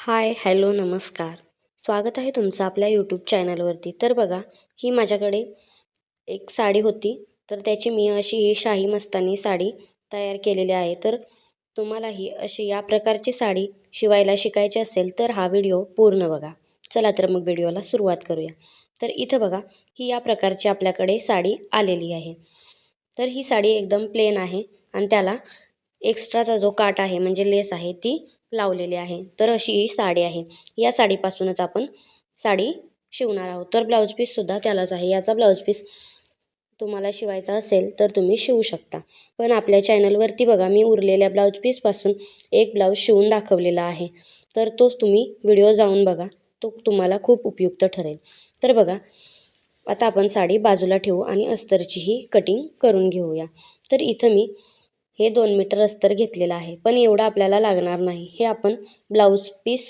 Hi hello नमस्कार. स्वागत आहे तुमचं आपल्या यूट्यूब चॅनलवरती तर बघा ही माझ्याकडे एक साडी होती. तर त्याची मी अशी ही शाही मस्तानी साडी तयार केलेली आहे. तर तुम्हालाही अशी या प्रकारची साडी शिवायला शिकायची असेल तर हा व्हिडिओ पूर्ण बघा. चला तर मग व्हिडिओला सुरुवात करूया. तर इथं बघा ही या प्रकारची आपल्याकडे साडी आलेली आहे. तर ही साडी एकदम प्लेन आहे आणि त्याला एक्स्ट्राचा जो काट आहे म्हणजे लेस आहे ती लावलेले आहे. तर अशी ही साडी आहे. या साडीपासूनच आपण साडी शिवणार आहोत. तर ब्लाऊज पीससुद्धा त्यालाच आहे. याचा ब्लाऊज पीस तुम्हाला शिवायचा असेल तर तुम्ही शिवू शकता. पण आपल्या चॅनलवरती बघा मी उरलेल्या ब्लाऊज पीसपासून एक ब्लाऊज शिवून दाखवलेला आहे. तर तोच तुम्ही व्हिडिओ जाऊन बघा. तो तुम्हाला खूप उपयुक्त ठरेल. तर बघा आता आपण साडी बाजूला ठेवू आणि अस्तरचीही कटिंग करून घेऊया. तर इथं मी हे दोन मीटर अस्तर घेतलेलं आहे. पण एवढं आपल्याला लागणार नाही. हे आपण ब्लाऊज पीस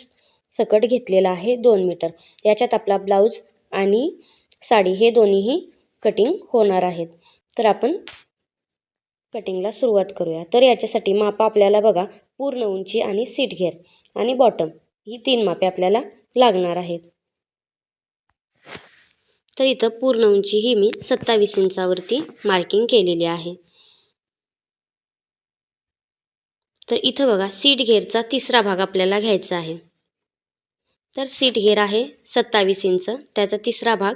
सकट घेतलेलं आहे दोन मीटर. याच्यात आपला ब्लाऊज आणि साडी हे दोन्हीही कटिंग होणार आहेत. तर आपण कटिंगला सुरुवात करूया. तर याच्यासाठी मापा आपल्याला बघा. पूर्ण उंची आणि सीट घेर आणि बॉटम ही तीन मापे आपल्याला लागणार आहेत. तर इथं पूर्ण उंची ही मी सत्तावीस इंचावरती मार्किंग केलेली आहे. तर इथं बघा सीट घेरचा तिसरा भाग आपल्याला घ्यायचा आहे. तर सीट घेर आहे सत्तावीस इंच त्याचा तिसरा भाग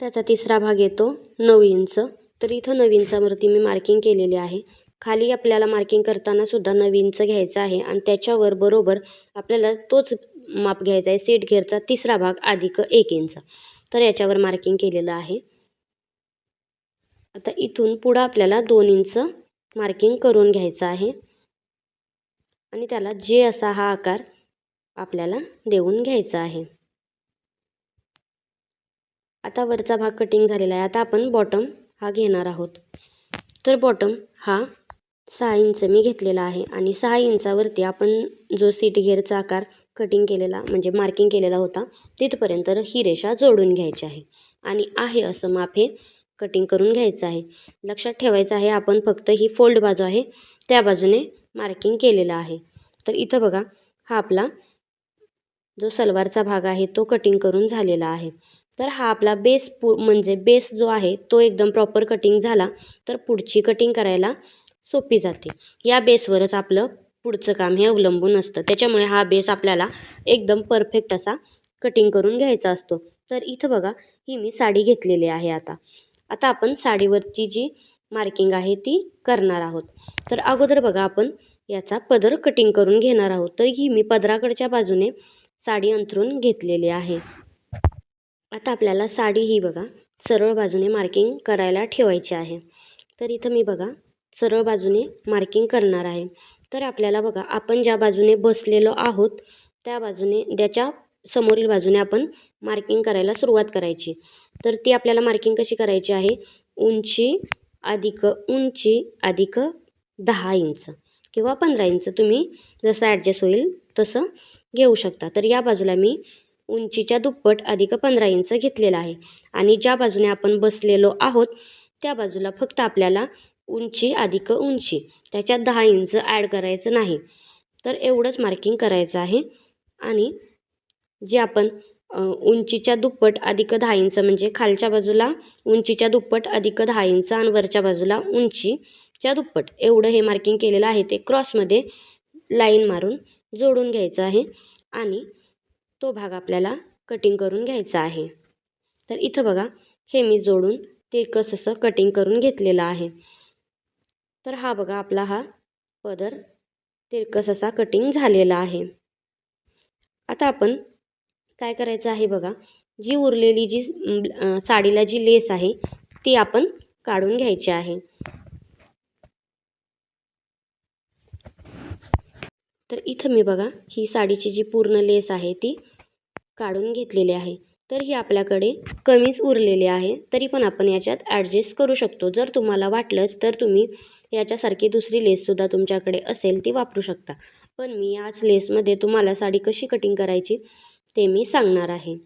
त्याचा तिसरा भाग येतो नऊ इंच. तर इथं नऊ इंचावरती मी मार्किंग केलेली आहे. खाली आपल्याला मार्किंग करताना सुद्धा नऊ इंच घ्यायचं आहे आणि त्याच्यावर बरोबर आपल्याला तोच माप घ्यायचा आहे सीट घेरचा तिसरा भाग अधिक एक इंच. तर याच्यावर मार्किंग केलेलं आहे. आता इथून पुढं आपल्याला दोन इंच मार्किंग करून घ्यायचं आहे. आणि त्याला जे असा हा आकार आपल्याला देऊन घ्यायचा आहे. आता वरचा भाग कटिंग झालेला आहे. आता आपण बॉटम हा घेणार आहोत. तर बॉटम हा सहा इंच मी घेतलेला आहे आणि सहा इंचावरती आपण जो सीट घेरचा आकार कटिंग केलेला म्हणजे मार्किंग केलेला होता तिथपर्यंत ही रेषा जोडून घ्यायची आहे. आणि आहे असं माप हे कटिंग करून घ्यायचं आहे. लक्षात ठेवायचं आहे आपण फक्त ही फोल्ड बाजू आहे त्या बाजूने मार्किंग केलेलं आहे. तर इथं बघा हा आपला जो सलवारचा भाग आहे तो कटिंग करून झालेला आहे. तर हा आपला बेस पु म्हणजे बेस जो आहे तो एकदम प्रॉपर कटिंग झाला तर पुढची कटिंग करायला सोपी जाते. या बेसवरच आपलं पुढचं काम हे अवलंबून असतं. त्याच्यामुळे हा बेस आपल्याला एकदम परफेक्ट असा कटिंग करून घ्यायचा असतो. तर इथं बघा ही मी साडी घेतलेली आहे आता. आता आपण साडीवरची जी मार्किंग आहे ती करणार आहोत. तर अगोदर बघा आपण याचा पदर कटिंग करून घेणार आहोत. तर ही मी पदराकडच्या बाजूने साडी अंथरून घेतलेली आहे. आता आपल्याला साडी ही बघा सरळ बाजूने मार्किंग करायला ठेवायची आहे. तर इथं मी बघा सरळ बाजूने मार्किंग करणार आहे. तर आपल्याला बघा आपण ज्या बाजूने बसलेलो आहोत त्या बाजूने त्याच्या समोरील बाजूने आपण मार्किंग करायला सुरुवात करायची. तर ती आपल्याला मार्किंग कशी करायची आहे? उंची अधिक उंची अधिक दहा इंच किंवा पंधरा इंच तुम्ही जसं ॲडजस्ट होईल तसं घेऊ शकता. तर या बाजूला मी उंचीच्या दुप्पट अधिक पंधरा इंच घेतलेला आहे. आणि ज्या बाजूने आपण बसलेलो आहोत त्या बाजूला फक्त आपल्याला उंची अधिक उंची त्याच्यात दहा इंच ॲड करायचं नाही. तर एवढंच मार्किंग करायचं आहे. आणि जे आपण उंचीच्या दुप्पट अधिक दहा इंच म्हणजे खालच्या बाजूला उंचीच्या दुप्पट अधिक दहा इंच आणि वरच्या बाजूला उंचीच्या दुप्पट. एवढं हे मार्किंग केलेलं आहे ते क्रॉसमध्ये लाईन मारून जोडून घ्यायचं आहे आणि तो भाग आपल्याला कटिंग करून घ्यायचा आहे. तर इथं बघा हे मी जोडून तिरकस असं कटिंग करून घेतलेलं आहे. तर हा बघा आपला हा पदर तिरकस असा कटिंग झालेला आहे. आता आपण काय करायचं आहे बघा? जी उरलेली जी साडीला जी लेस आहे ती आपण काढून घ्यायची आहे. तर इथं मी बघा ही साडीची जी पूर्ण लेस आहे ती काढून घेतलेली आहे. तर ही आपल्याकडे कमीच उरलेली आहे तरी पण आपण याच्यात ॲडजस्ट करू शकतो. जर तुम्हाला वाटलंच तर तुम्ही याच्यासारखी दुसरी लेससुद्धा तुमच्याकडे असेल ती वापरू शकता. पण मी याच लेसमध्ये तुम्हाला साडी कशी कटिंग करायची ते मी सांगणार आहे.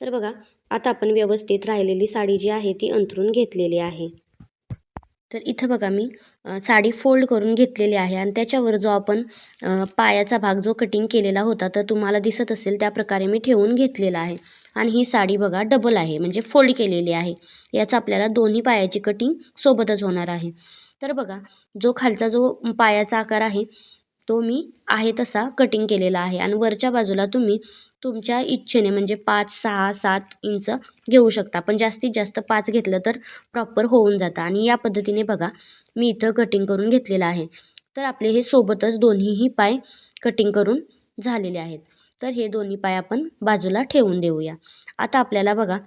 तर बघा आता आपण व्यवस्थित राहिलेली साडी जी आहे ती अंथरून घेतलेली आहे. तर इथं बघा मी साडी फोल्ड करून घेतलेली आहे आणि त्याच्यावर जो आपण पायाचा भाग जो कटिंग केलेला होता तर तुम्हाला दिसत असेल त्या प्रकारे मी ठेवून घेतलेला आहे. आणि ही साडी बघा डबल आहे म्हणजे फोल्ड केलेली आहे. याचा आपल्याला दोन्ही पायाची कटिंग सोबतच होणार आहे. तर बघा जो खालचा जो पायाचा आकार आहे तो मी आहे तसा कटिंग केलेला आहे. आणि वरच्या बाजूला तुम्ही तुमच्या इच्छेने म्हणजे पाच सहा सात इंच घेऊ शकता. पण जास्तीत जास्त पाच घेतलं तर प्रॉपर होऊन जातं. आणि या पद्धतीने बघा मी इथं कटिंग करून घेतलेलं आहे. तर आपले हे सोबतच दोन्हीही पाय कटिंग करून झालेले आहेत. तर हे दोन्ही पाय आपण बाजूला ठेवून देऊया. आता आपल्याला बघा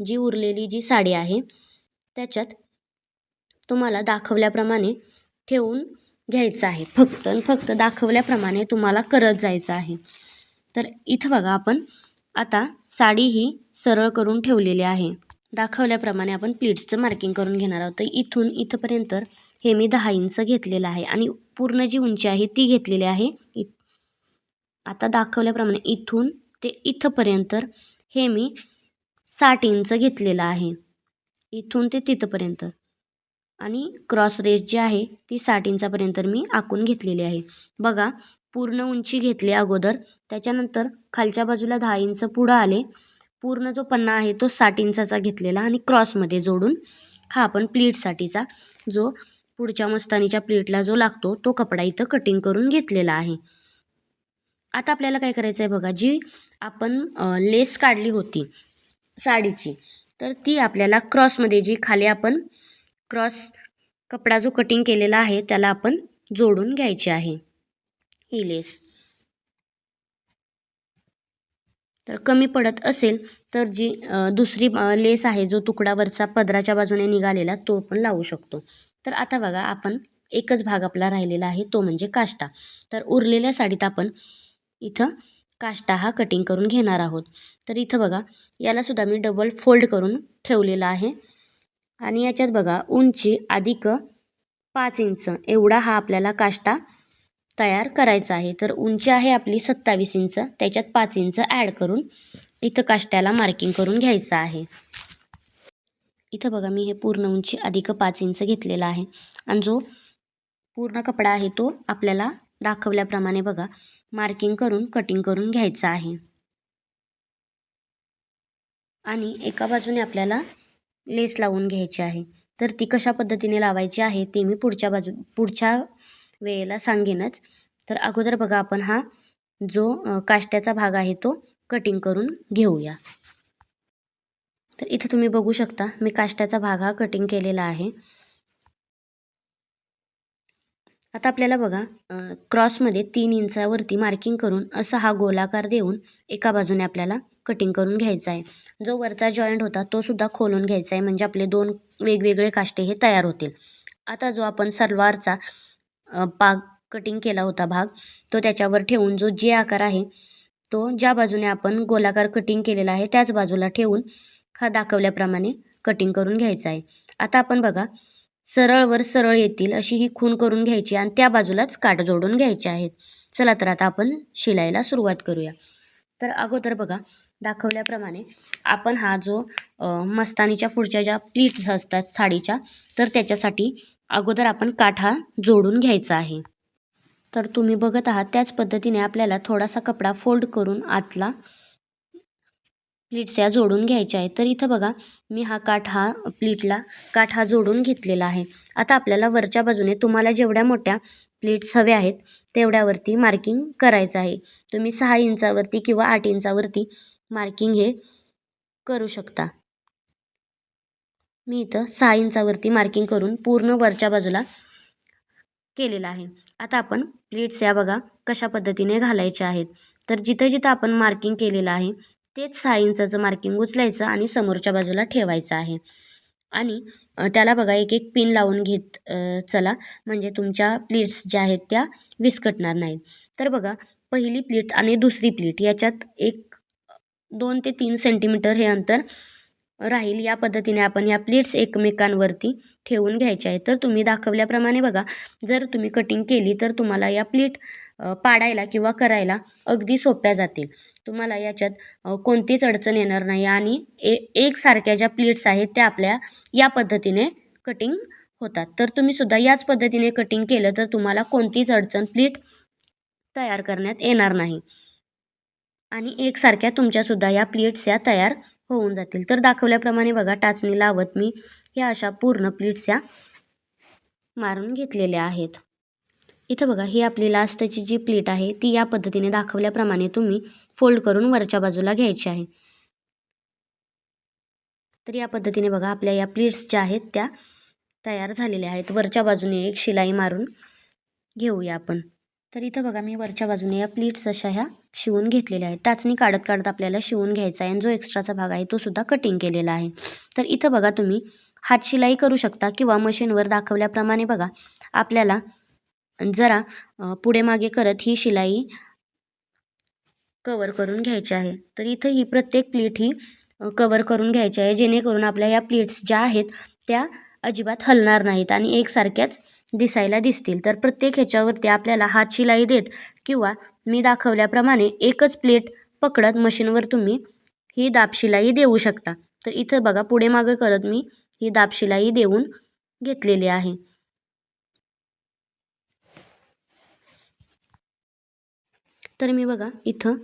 जी उरलेली जी साडी आहे त्याच्यात तुम्हाला दाखवल्याप्रमाणे ठेवून घ्यायचं आहे. फक्त आणि फक्त दाखवल्याप्रमाणे तुम्हाला करत जायचं आहे. तर इथं बघा आपण. आता साडी ही सरळ करून ठेवलेली आहे. दाखवल्याप्रमाणे आपण प्लीट्सचं मार्किंग करून घेणार आहोत. तर इथून इथंपर्यंत हे मी दहा इंच घेतलेलं आहे आणि पूर्ण जी उंची आहे ती घेतलेली आहे. इ आता दाखवल्याप्रमाणे इथून ते इथंपर्यंत हे मी साठ इंच घेतलेलं आहे. इथून ते तिथंपर्यंत. आणि क्रॉस रेस जी आहे ती साठ इंचापर्यंत मी आखून घेतलेली आहे. बघा पूर्ण उंची घेतली अगोदर त्याच्यानंतर खालच्या बाजूला दहा इंच पुढं आले पूर्ण जो पन्ना आहे तो साठ इंचाचा घेतलेला आणि क्रॉसमध्ये जोडून हा आपण प्लीटसाठीचा जो पुढच्या मस्तानीच्या प्लीटला जो लागतो तो कपडा इथं कटिंग करून घेतलेला आहे. आता आपल्याला काय करायचं आहे बघा जी आपण लेस काढली होती साडीची तर ती आपल्याला क्रॉसमध्ये जी खाली आपण क्रॉस कपडा जो कटिंग केलेला आहे त्याला आपण जोडून घ्यायची आहे. ही लेस तर कमी पडत असेल तर जी दुसरी लेस आहे जो तुकडावरचा पदराच्या बाजूने निघालेला तो पण लावू शकतो. तर आता बघा आपण एकच भाग आपला राहिलेला आहे तो म्हणजे काष्टा. तर उरलेल्या साडीत आपण इथं काष्टा हा कटिंग करून घेणार आहोत. तर इथं बघा यालासुद्धा मी डबल फोल्ड करून ठेवलेला आहे. आणि याच्यात बघा उंची अधिक पाच इंच. एवढा हा आपल्याला काष्टा तयार करायचा आहे. तर उंची आहे आपली सत्तावीस इंच. त्याच्यात पाच इंच ॲड करून इथं काष्ट्याला मार्किंग करून घ्यायचं आहे. इथं बघा मी हे पूर्ण उंची अधिक पाच इंच घेतलेला आहे. आणि जो पूर्ण कपडा आहे तो आपल्याला दाखवल्याप्रमाणे बघा मार्किंग करून कटिंग करून घ्यायचा आहे. आणि एका बाजूने आपल्याला लेस लावून घ्यायची आहे. तर ती कशा पद्धतीने लावायची आहे ते मी पुढच्या बाजू पुढच्या वेळेला सांगेनच. तर अगोदर बघा आपण हा जो काष्ट्याचा भाग आहे तो कटिंग करून घेऊया. तर इथे तुम्ही बघू शकता मी काष्ट्याचा भाग हा कटिंग केलेला आहे. आता आपल्याला बघा क्रॉसमध्ये तीन इंचावरती मार्किंग करून असा हा गोलाकार देऊन एका बाजूने आपल्याला कटिंग करून घ्यायचा आहे जो वरचा जॉईंट होता तो सुद्धा खोलून घ्यायचा आहे म्हणजे आपले दोन वेगवेगळे काष्टे हे तयार होतील. आता जो आपण सलवारचा पाग कटिंग केला होता भाग तो त्याच्यावर ठेवून जो जे आकार आहे तो ज्या बाजूने आपण गोलाकार कटिंग केलेला आहे त्याच बाजूला ठेवून हा दाखवल्याप्रमाणे कटिंग करून घ्यायचा आहे आता आपण बघा सरळवर सरळ येतील अशी ही खून करून घ्यायची आणि त्या बाजूलाच काट जोडून घ्यायचे आहेत. चला तर आता आपण शिलायला सुरुवात करूया. तर अगोदर बघा दाखवल्याप्रमाणे आपण हा जो मस्तानीच्या पुढच्या ज्या प्लीट्स असतात साडीच्या तर त्याच्यासाठी अगोदर आपण काठ हा जोडून घ्यायचा आहे. तर तुम्ही बघत आहात त्याच पद्धतीने आपल्याला थोडासा कपडा फोल्ड करून आतला प्लीट्स या जोडून घ्यायच्या आहेत. तर इथं बघा मी हा काठ हा प्लीटला काठ हा जोडून घेतलेला आहे. आता आपल्याला वरच्या बाजूने तुम्हाला जेवढ्या मोठ्या प्लेट्स हव्या आहेत तेवढ्यावरती मार्किंग करायचं आहे. तुम्ही सहा इंचावरती किंवा आठ इंचावरती मार्किंग हे करू शकता. मी इथं सहा इंचावरती मार्किंग करून पूर्ण वरच्या बाजूला केलेलं आहे. आता आपण प्लेट्स या बघा कशा पद्धतीने घालायच्या आहेत. तर जिथं जिथं आपण मार्किंग केलेलं आहे तेच सहा इंचाचं मार्किंग उचलायचं आणि समोरच्या बाजूला ठेवायचं आहे. आणि त्याला बघा एक एक पिन लावून घेत चला. म्हणजे तुमच्या प्लेट्स ज्या आहेत त्या विस्कटणार नाहीत. तर बघा पहिली प्लेट आणि दुसरी प्लेट याच्यात एक दोन ते तीन सेंटीमीटर हे अंतर राहील. या पद्धतीने आपण या प्लेट्स एकमेकांवरती ठेवून घ्यायच्या आहेत. तर तुम्ही दाखवल्याप्रमाणे बघा जर तुम्ही कटिंग केली तर तुम्हाला या प्लेट पाडायला किंवा करायला अगदी सोप्या जातील. तुम्हाला याच्यात कोणतीच अडचण येणार नाही आणि ए एकसारख्या ज्या प्लेट्स आहेत त्या आपल्या या पद्धतीने कटिंग होतात. तर तुम्ही सुद्धा याच पद्धतीने कटिंग केलं तर तुम्हाला कोणतीच अडचण प्लीट तयार करण्यात येणार नाही. आणि एकसारख्या तुमच्यासुद्धा या प्लेट्स या तयार होऊन जातील. तर दाखवल्याप्रमाणे बघा टाचणी लावत मी ह्या अशा पूर्ण प्लेट्स या मारून घेतलेल्या आहेत. इथं बघा ही आपली लास्टची जी प्लेट आहे ती या पद्धतीने दाखवल्याप्रमाणे तुम्ही फोल्ड करून वरच्या बाजूला घ्यायची आहे. तर या पद्धतीने बघा आपल्या या प्लेट्स ज्या आहेत त्या तयार झालेल्या आहेत. वरच्या बाजूने एक शिलाई मारून घेऊया आपण. तर इथं बघा मी वरच्या बाजूने या प्लीट्स अशा ह्या शिवून घेतलेल्या आहेत. टाचणी काढत काढत आपल्याला शिवून घ्यायचा आहे आणि जो एक्स्ट्राचा भाग आहे तो सुद्धा कटिंग केलेला आहे. तर इथं बघा तुम्ही हात शिलाई करू शकता किंवा मशीनवर दाखवल्याप्रमाणे बघा आपल्याला जरा पुढे मागे करत ही शिलाई कवर करून घ्यायची आहे. तर इथं ही प्रत्येक प्लेट ही कवर करून घ्यायची आहे. जेणेकरून आपल्या या प्लेट्स ज्या आहेत त्या अजिबात हलणार नाहीत आणि एकसारख्याच दिसायला दिसतील. तर प्रत्येक ह्याच्यावरती आपल्याला हात शिलाई देत किंवा मी दाखवल्याप्रमाणे एकच प्लेट पकडत मशीनवर तुम्ही ही दाबशिलाई देऊ शकता. तर इथं बघा पुढे मागं करत मी ही दाबशिलाई देऊन घेतलेली आहे. तर मी बघा इथं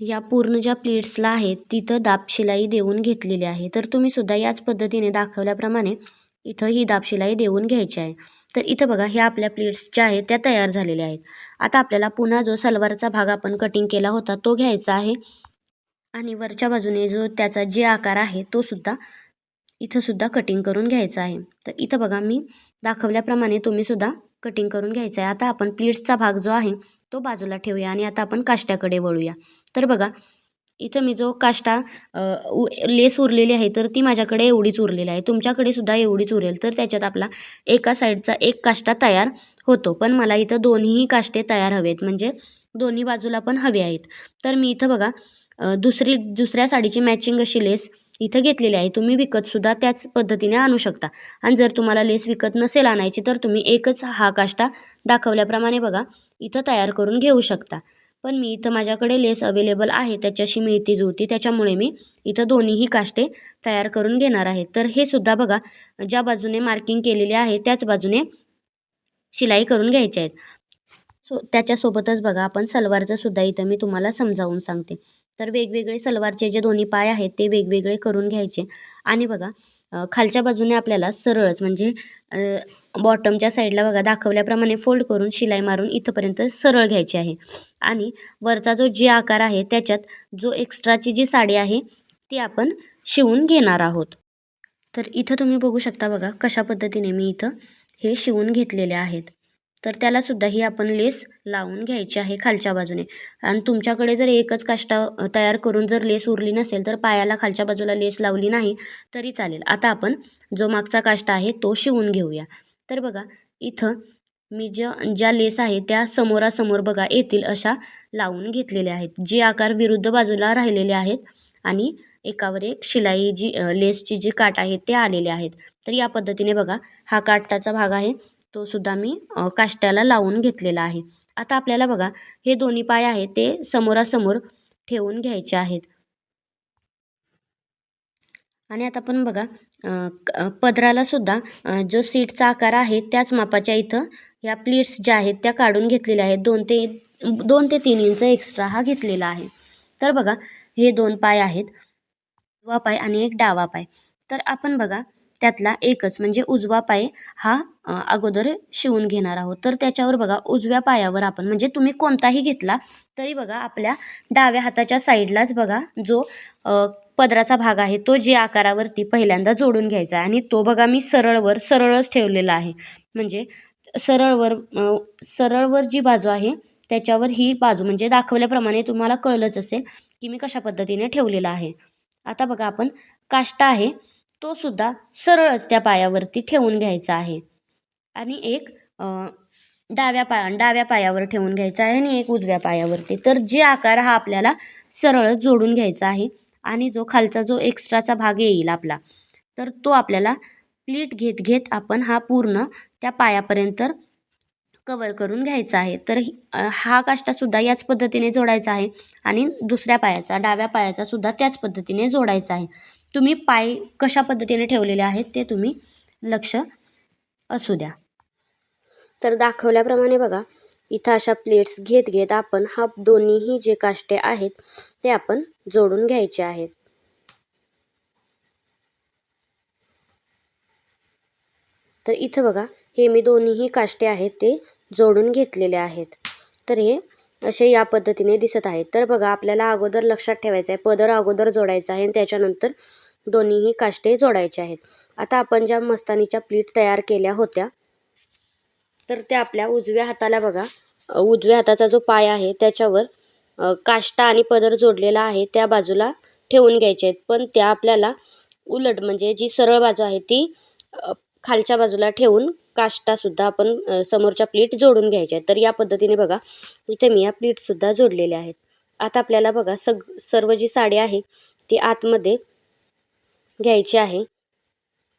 या पूर्ण ज्या प्लेट्सला आहेत तिथं दाबशिलाई देऊन घेतलेली आहे. तर तुम्हीसुद्धा याच पद्धतीने दाखवल्याप्रमाणे इथं ही दाबशिलाई देऊन घ्यायची आहे. तर इथं बघा ह्या आपल्या प्लेट्स ज्या आहेत त्या तयार झालेल्या आहेत. आता आपल्याला पुन्हा जो सलवारचा भाग आपण कटिंग केला होता तो घ्यायचा आहे. आणि वरच्या बाजूने जो त्याचा जे आकार आहे तो सुद्धा इथं सुद्धा कटिंग करून घ्यायचा आहे. तर इथं बघा मी दाखवल्याप्रमाणे तुम्ही सुद्धा कटिंग करून घ्यायचं आहे. आता आपण प्लेट्सचा भाग जो आहे तो बाजूला ठेवूया आणि आता आपण काष्ट्याकडे वळूया. तर बघा इथं मी जो काष्टा लेस उरलेली आहे तर ती माझ्याकडे एवढीच उरलेली आहे. तुमच्याकडे सुद्धा एवढीच उरेल. तर त्याच्यात आपला एका साईडचा एक काष्टा तयार होतो. पण मला इथं दोन्हीही काष्टे तयार हवेत. म्हणजे दोन्ही बाजूला पण हवे आहेत. तर मी इथं बघा दुसरी दुसऱ्या साडीची मॅचिंग अशी लेस इथं घेतलेली आहे. तुम्ही विकतसुद्धा त्याच पद्धतीने आणू शकता. आणि जर तुम्हाला लेस विकत नसेल आणायची तर तुम्ही एकच हा काष्टा दाखवल्याप्रमाणे बघा इथं तयार करून घेऊ शकता. पण मी इथं माझ्याकडे लेस अवेलेबल आहे त्याच्याशी मिळती जुळती त्याच्यामुळे मी इथं दोन्हीही काष्टे तयार करून घेणार आहे. तर हे सुद्धा बघा ज्या बाजूने मार्किंग केलेली आहे त्याच बाजूने शिलाई करून घ्यायचे आहेत. सो त्याच्यासोबतच बघा आपण सलवारचं सुद्धा इथं मी तुम्हाला समजावून सांगते. तर वेगवेगळे सलवारचे जे दोन्ही पाय आहेत ते वेगवेगळे करून घ्यायचे. आणि बघा खालच्या बाजूने आपल्याला सरळच म्हणजे बॉटमच्या साईडला बघा दाखवल्याप्रमाणे फोल्ड करून शिलाई मारून इथंपर्यंत सरळ घ्यायची आहे. आणि वरचा जो जे आकार आहे त्याच्यात जो एक्स्ट्राची जी साडी आहे ती आपण शिवून घेणार आहोत. तर इथं तुम्ही बघू शकता बघा कशा पद्धतीने मी इथं हे शिवून घेतलेले आहेत. तर त्यालासुद्धा ही आपण लेस लावून घ्यायची आहे खालच्या बाजूने. आणि तुमच्याकडे जर एकच काष्टा तयार करून जर लेस उरली नसेल तर पायाला खालच्या बाजूला लेस लावली नाही तरी चालेल. आता आपण जो मागचा काष्टा आहे तो शिवून घेऊया. तर बघा इथं मी ज्या ज्या लेस आहे त्या समोरासमोर बघा येतील अशा लावून घेतलेल्या आहेत. जे आकार विरुद्ध बाजूला राहिलेले आहेत आणि एकावर एक शिलाई जी लेसची जी काट आहे ते आलेले आहेत. तर या पद्धतीने बघा हा काटाचा भाग आहे. तो सुद्धा मी काष्ट्याला लावून घेतलेला आहे. आता आपल्याला बघा हे दोन्ही पाय आहेत ते समोरासमोर ठेवून घ्यायचे आहेत. आणि आता आपण बघा पदराला सुद्धा जो सीटचा आकार आहे त्याच मापाच्या इथं या प्लीट्स ज्या आहेत त्या काढून घेतलेल्या आहेत. दोन ते दोन ते तीन इंच एक्स्ट्रा हा घेतलेला आहे. तर बघा हे दोन पाय आहेत उजवा पाय आणि एक डावा पाय. तर आपण बघा त्यातला एकच म्हणजे उजवा पाय हा अगोदर शिवून घेणार आहोत. तर त्याच्यावर बघा उजव्या पायावर आपण म्हणजे तुम्ही कोणताही घेतला तरी बघा आपल्या डाव्या हाताच्या साईडलाच बघा जो पदराचा भाग आहे तो जे आकारावरती पहिल्यांदा जोडून घ्यायचा आहे. आणि तो बघा मी सरळवर सरळच ठेवलेला आहे. म्हणजे सरळवर सरळवर जी बाजू आहे त्याच्यावर ही बाजू म्हणजे दाखवल्याप्रमाणे तुम्हाला कळलंच असेल की मी कशा पद्धतीने ठेवलेला आहे. आता बघा आपण काष्टा आहे. तो सुद्धा सरळच त्या पायावरती ठेवून घ्यायचा आहे. आणि एक डाव्या पाया डाव्या पायावर ठेवून घ्यायचा आहे आणि एक उजव्या पायावरती. तर जे आकार हा आपल्याला सरळ जोडून घ्यायचा आहे आणि जो खालचा जो एक्स्ट्राचा भाग येईल आपला तर तो आपल्याला प्लीट घेत घेत आपण हा पूर्ण त्या पायापर्यंत कवर करून घ्यायचा आहे. तर हा काष्टासुद्धा याच पद्धतीने जोडायचा आहे आणि दुसऱ्या पायाचा डाव्या पायाचा सुद्धा त्याच पद्धतीने जोडायचा आहे. तुम्ही पाय कशा पद्धतीने ठेवलेले आहेत ते तुम्ही लक्ष असू द्या. तर दाखवल्याप्रमाणे बघा इथं अशा प्लेट्स घेत घेत आपण हा दोन्हीही जे काष्टे आहेत ते आपण जोडून घ्यायचे आहेत. तर इथं बघा हे मी दोन्हीही काष्टे आहेत ते जोडून घेतलेले आहेत. तर हे असे या पद्धतीने दिसत आहेत. तर बघा आपल्याला अगोदर लक्षात ठेवायचं आहे पदर अगोदर जोडायचा आहे आणि त्याच्यानंतर दोन्हीही काष्टे जोडायचे आहेत. आता आपण ज्या मस्तानीच्या प्लीट तयार केल्या होत्या तर त्या आपल्या उजव्या हाताला बघा. उजव्या हाताचा जो पाय आहे त्याच्यावर काष्टा आणि पदर जोडलेला आहे त्या बाजूला ठेवून घ्यायचे आहेत. पण त्या आपल्याला उलट म्हणजे जी सरळ बाजू आहे ती खालच्या बाजूला ठेवून काष्टासुद्धा आपण समोरच्या प्लीट जोडून घ्यायच्या आहेत. तर या पद्धतीने बघा इथे मी या प्लीटसुद्धा जोडलेल्या आहेत. आता आपल्याला बघा सग सर्व जी साडी आहे ती आतमध्ये घ्यायची आहे.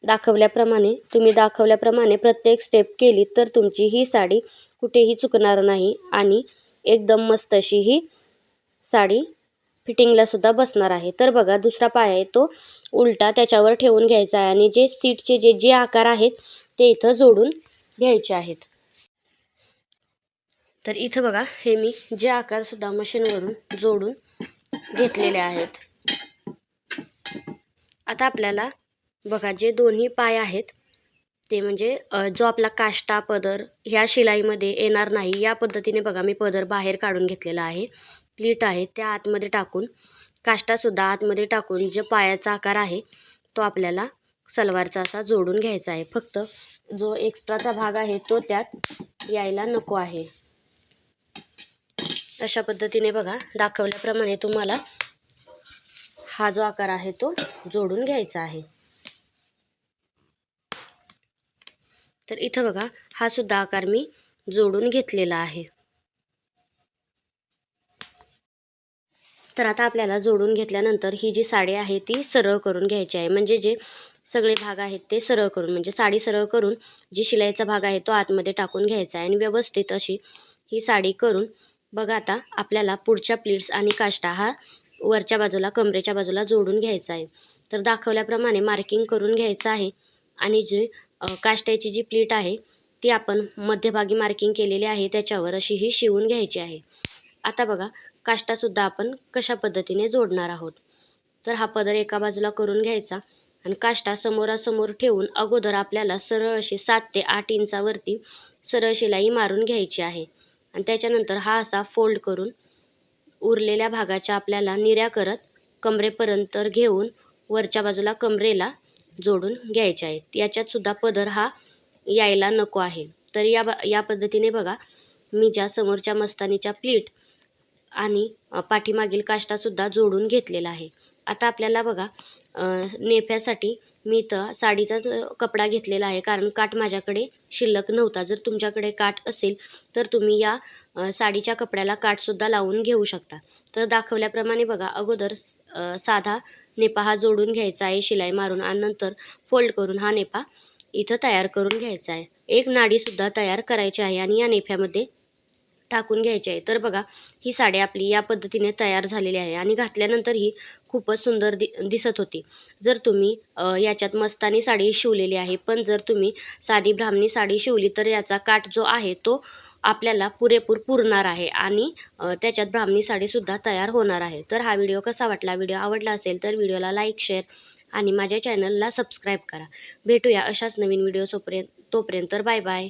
दाखवल्याप्रमाणे तुम्ही दाखवल्याप्रमाणे प्रत्येक स्टेप केली तर तुमची ही साडी कुठेही चुकणार नाही आणि एकदम मस्त अशी ही साडी फिटिंगला सुद्धा बसणार आहे. तर बघा दुसरा पाय आहे तो उलटा त्याच्यावर ठेवून घ्यायचा आहे आणि जे सीटचे जे जे आकार आहेत ते इथं जोडून घ्यायचे आहेत. तर इथं बघा हे मी जे आकारसुद्धा मशीनवरून जोडून घेतलेले आहेत. आता आपल्याला बघा जे दोन्ही पाय आहेत ते म्हणजे जो आपला काष्टा पदर ह्या शिलाईमध्ये येणार नाही या पद्धतीने बघा मी पदर बाहेर काढून घेतलेला आहे. प्लीट आहे त्या आतमध्ये टाकून काष्टासुद्धा आतमध्ये टाकून जे पायाचा आकार आहे तो आपल्याला सलवारचा असा जोडून घ्यायचा आहे. फक्त जो एक्स्ट्राचा भाग आहे तो त्यात यायला नको आहे. अशा पद्धतीने बघा दाखवल्याप्रमाणे तुम्हाला हा जो आकार आहे तो जोडून घ्यायचा आहे. तर इथं बघा हा सुद्धा आकार मी जोडून घेतलेला आहे. तर आता आपल्याला जोडून घेतल्यानंतर ही जी साडी आहे ती सरळ करून घ्यायची आहे. म्हणजे जे सगळे भाग आहेत ते सरळ करून म्हणजे साडी सरळ करून जी शिलाईचा भाग आहे तो आतमध्ये टाकून घ्यायचा आहे आणि व्यवस्थित अशी ही साडी करून बघा आता आपल्याला पुढच्या प्लीट्स आणि काष्टा हा वरच्या बाजूला कमरेच्या बाजूला जोडून घ्यायचा आहे. तर दाखवल्याप्रमाणे मार्किंग करून घ्यायचं आहे. आणि जी काष्ट्याची जी प्लीट आहे ती आपण मध्यभागी मार्किंग केलेली आहे. त्याच्यावर अशी ही शिवून घ्यायची आहे. आता बघा काष्टासुद्धा आपण कशा पद्धतीने जोडणार आहोत? तर हा पदर एका बाजूला करून घ्यायचा आणि काष्टा समोरासमोर ठेवून अगोदर आपल्याला सरळ अशी सात ते आठ इंचावरती सरळ शिलाई मारून घ्यायची आहे. आणि त्याच्यानंतर हा असा फोल्ड करून उरलेल्या भागाच्या आपल्याला निऱ्या करत कमरेपर्यंत घेऊन वरच्या बाजूला कमरेला जोडून घ्यायचे आहेत. याच्यातसुद्धा पदर हा यायला नको आहे. तर या या पद्धतीने बघा मी ज्या समोरच्या मस्तानीच्या प्लीट आणि पाठीमागील काष्टासुद्धा जोडून घेतलेला आहे. आता आपल्याला बघा नेफ्यासाठी मी इथं साडीचाच कपडा घेतलेला आहे. कारण काठ माझ्याकडे शिल्लक नव्हता. जर तुमच्याकडे काठ असेल तर तुम्ही या साडीच्या कपड्याला काठसुद्धा लावून घेऊ शकता. तर दाखवल्याप्रमाणे बघा अगोदर साधा नेपा हा जोडून घ्यायचा आहे शिलाई मारून आणि नंतर फोल्ड करून हा नेपा इथं तयार करून घ्यायचा आहे. एक नाडीसुद्धा तयार करायची आहे आणि या नेफ्यामध्ये टाकून घ्यायची आहे. तर बघा ही साडी आपली या पद्धतीने तयार झालेली आहे आणि घातल्यानंतर ही खूपच सुंदर दि दिसत होती. जर तुम्ही याच्यात मस्तानी साडी शिवलेली आहे पण जर तुम्ही साधी ब्राह्मणी साडी शिवली तर याचा काठ जो आहे तो आपल्याला पुरेपूर पुरणार आहे आणि त्याच्यात ब्राह्मणी साडीसुद्धा तयार होणार आहे. तर हा व्हिडिओ कसा वाटला व्हिडिओ आवडला असेल तर व्हिडिओला लाईक शेअर आणि माझ्या चॅनलला सबस्क्राईब करा. भेटूया अशाच नवीन व्हिडिओ सोपर्यंत तोपर्यंत बाय बाय.